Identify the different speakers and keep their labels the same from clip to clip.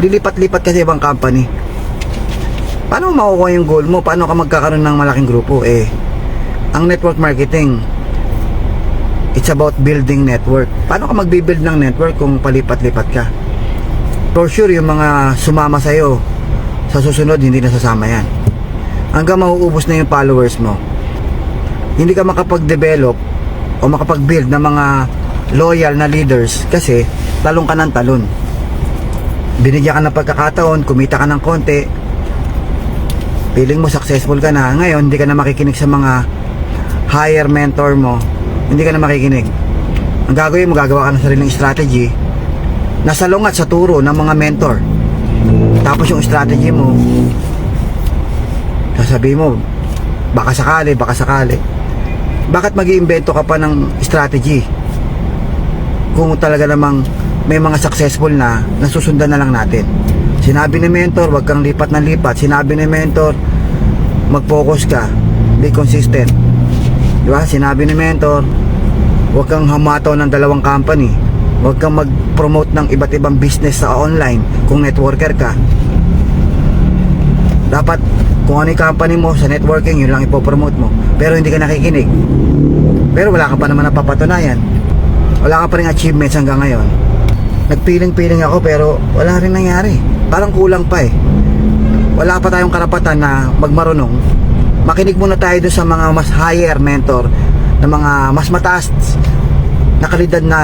Speaker 1: lilipat-lipat ka sa ibang company. Paano makukuha yung goal mo? Paano ka magkakaroon ng malaking grupo? Eh, ang network marketing, it's about building network. Paano ka magbibuild ng network kung palipat-lipat ka? For sure, yung mga sumama sa'yo, sa susunod, hindi na sasama yan. Hanggang mauubos na yung followers mo. Hindi ka makapag-develop o makapag-build ng mga loyal na leaders kasi talong ka ng talon. Binigyan ka ng pagkakataon, kumita ka ng konti, feeling mo successful ka na. Ngayon, hindi ka na makikinig sa mga higher mentor mo. Hindi ka na makikinig. Ang gagawin mo, gagawa ka ng sariling strategy na salungat sa turo ng mga mentor. Tapos yung strategy mo, sasabihin mo, baka sakali, baka sakali. Bakit mag iimbento ka pa ng strategy? Kung talaga namang may mga successful na, nasusundan na lang natin. Sinabi ni mentor, wag kang lipat ng lipat. Sinabi ni mentor, mag-focus ka, be consistent. Di ba? Sinabi ni mentor, wag kang hamataw ng dalawang company. Huwag kang mag-promote ng iba't ibang business sa online kung networker ka. Dapat kung ano yung company mo sa networking, yun lang ipopromote mo. Pero hindi ka nakikinig. Pero wala ka pa naman napapatunayan. Wala ka pa rin achievements hanggang ngayon. Nagpiling-piling ako pero wala rin nangyari. Parang kulang pa eh. Wala pa tayong karapatan na magmarunong. Makinig muna tayo dun sa mga mas higher mentor na mga mas mataas na kalidad na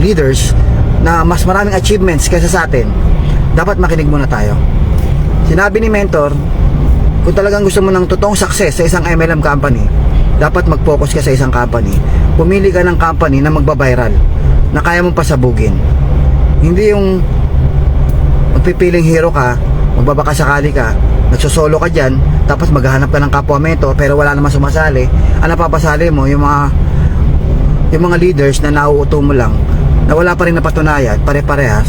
Speaker 1: leaders na mas maraming achievements kaysa sa atin. Dapat makinig muna tayo. Sinabi ni mentor, kung talagang gusto mo ng totoong success sa isang MLM company, dapat mag-focus ka sa isang company. Pumili ka ng company na magba-viral, na kaya mong pasabugin. Hindi yung magpipiling hero ka, magbabaka sakali ka, nagsosolo ka dyan, tapos maghahanap ka ng kapwa mentor pero wala naman sumasali. Ang napapasali mo, yung mga yung mga leaders na nauuto mo lang na wala pa rin napatunayan, pare-parehas.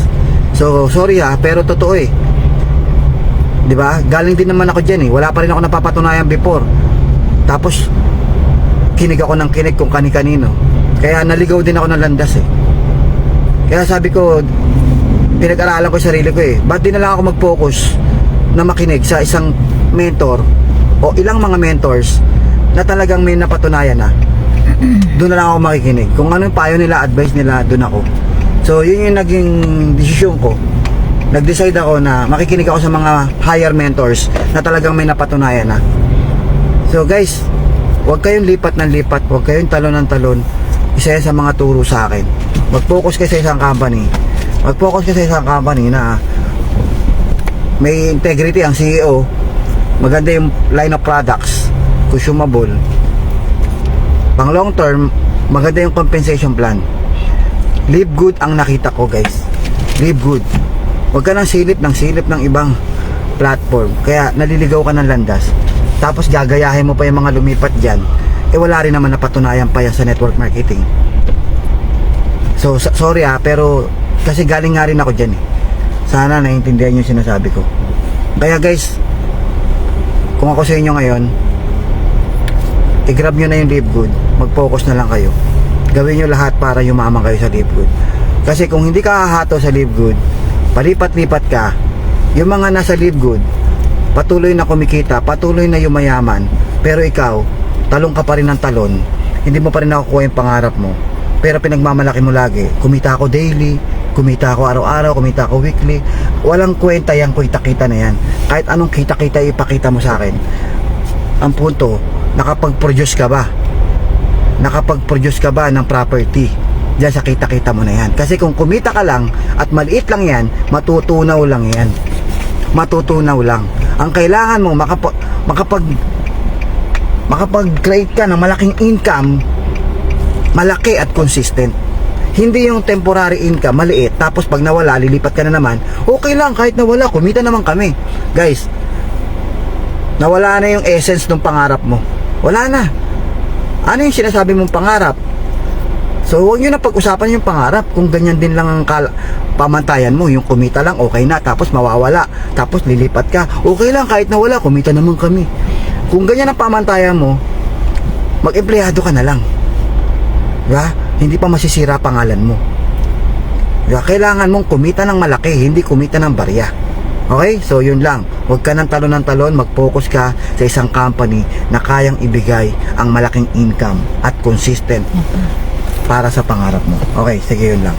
Speaker 1: So, sorry ha, pero totoo eh. 'Di ba? Galing din naman ako diyan eh. Wala pa rin ako napapatunayan before. Tapos kinig ako ng kinig kung kani-kanino. Kaya naligaw din ako ng landas eh. Kaya sabi ko, pinag-aralan ko sarili ko eh. Ba't di na lang ako mag-focus na makinig sa isang mentor o ilang mga mentors na talagang may napatunayan na. Doon na lang ako makikinig. Kung ano yung payo nila, advice nila, doon ako. So, yun yung naging desisyon ko nag-decide ako na makikinig ako sa mga higher mentors na talagang may napatunayan na. So guys, huwag kayong lipat ng lipat, huwag kayong talon ng talon. Isa sa mga turo sa akin. Mag-focus kayo sa isang company. Mag-focus kayo sa isang company na may integrity ang CEO. Maganda yung line of products, consumable. Pang long term, maganda yung compensation plan. Live good ang nakita ko guys. Live good. Huwag ka nang silip ng silip ng ibang platform. Kaya naliligaw ka ng landas. Tapos gagayahin mo pa yung mga lumipat dyan. Eh wala rin naman napatunayan pa yan sa network marketing. So, sorry ah, pero kasi galing nga rin ako dyan eh. Sana naiintindihan yung sinasabi ko. Kaya guys, kung ako sa inyo ngayon, i-grab nyo na yung live good. Mag-focus na lang kayo. Gawin nyo lahat para yumaman kayo sa live good. Kasi kung hindi ka hahato sa live good, palipat-lipat ka, yung mga nasa live good, patuloy na kumikita, patuloy na yumayaman, pero ikaw, talong ka pa rin ng talon, hindi mo pa rin nakukuha yung pangarap mo. Pero pinagmamalaki mo lagi, kumita ako daily, kumita ako araw-araw, kumita ako weekly, walang kwenta yung kita-kita na yan. Kahit anong kita-kita ipakita mo sa akin. Ang punto, nakapag-produce ka ba? Nakapag-produce ka ba ng property? Diyan sa kita-kita mo na yan. Kasi kung kumita ka lang at maliit lang yan, matutunaw lang yan. Matutunaw lang. Ang kailangan mo makapag makapag makapag-create ka ng malaking income malaki at consistent. Hindi yung temporary income, maliit, tapos pag nawala, lilipat ka na naman, okay lang, kahit nawala, kumita naman kami. Guys, nawala na yung essence ng pangarap mo. Wala na. Ano yung sinasabi mong pangarap? So, huwag nyo na pag-usapan yung pangarap kung ganyan din lang ang kal- pamantayan mo. Yung kumita lang, okay na. Tapos mawawala. Tapos lilipat ka. Okay lang, kahit nawala, kumita naman kami. Kung ganyan ang pamantayan mo, mag-empleyado ka na lang. Diba? Hindi pa masisira pangalan mo. Diba? Kailangan mong kumita ng malaki, hindi kumita ng barya. Okay? So, yun lang. Huwag ka ng talon ng talon. Mag-focus ka sa isang company na kayang ibigay ang malaking income at consistent para sa pangarap mo. Okay, sige yun lang.